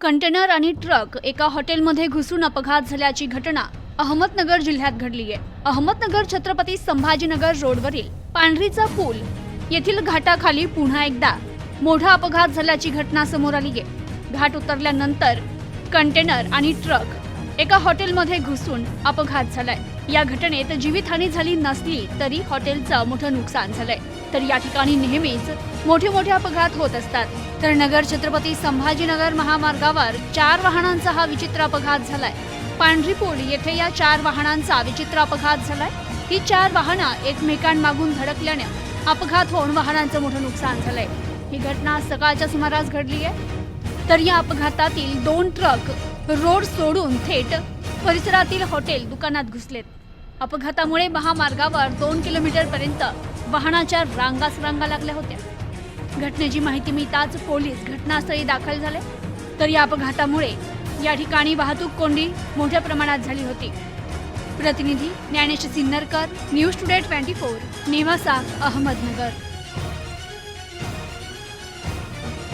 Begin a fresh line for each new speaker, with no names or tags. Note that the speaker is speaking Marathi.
कंटेनर आणि ट्रक एका हॉटेलमध्ये घुसून अपघात झाल्याची घटना अहमदनगर जिल्ह्यात घडली आहे. अहमदनगर छत्रपती संभाजीनगर रोडवरील पांढरीचा पूल येथील घाटाखाली पुन्हा एकदा मोठा अपघात झाल्याची घटना समोर आली आहे. घाट उतरल्यानंतर कंटेनर आणि ट्रक एका हॉटेलमध्ये घुसून अपघात झालाय. या घटनेत जीवितहानी झाली नसली तरी हॉटेलचं मोठं नुकसान झालंय. तर या ठिकाणी नेहमीच मोठे मोठे अपघात होत असतात. तर नगर छत्रपती संभाजीनगर महामार्गावर चार वाहनांचा हा विचित्र अपघात झालाय. पांढरीपूल येथे या चार वाहनांचा विचित्र अपघात झालाय. ही चार वाहनं एकमेकांमागून धडकल्याने अपघात होऊन वाहनांचं मोठं नुकसान झालंय. ही घटना सकाळच्या सुमारास घडली आहे तर या अपघातातील दोन ट्रक रोड सोडून थेट परिसरातील हॉटेल दुकानात घुसलेत. अपघातामुळे महामार्गावर दोन किलोमीटर पर्यंत वाहनाच्या रांगाच रांगा लागल्या होत्या. घटनेची माहिती मिळताच पोलीस घटनास्थळी दाखल झाले. तर या अपघातामुळे या ठिकाणी वाहतूक कोंडी मोठ्या प्रमाणात झाली होती. प्रतिनिधी Dnyanesh Sinnarkar news today twenty four Nevasa Ahmednagar.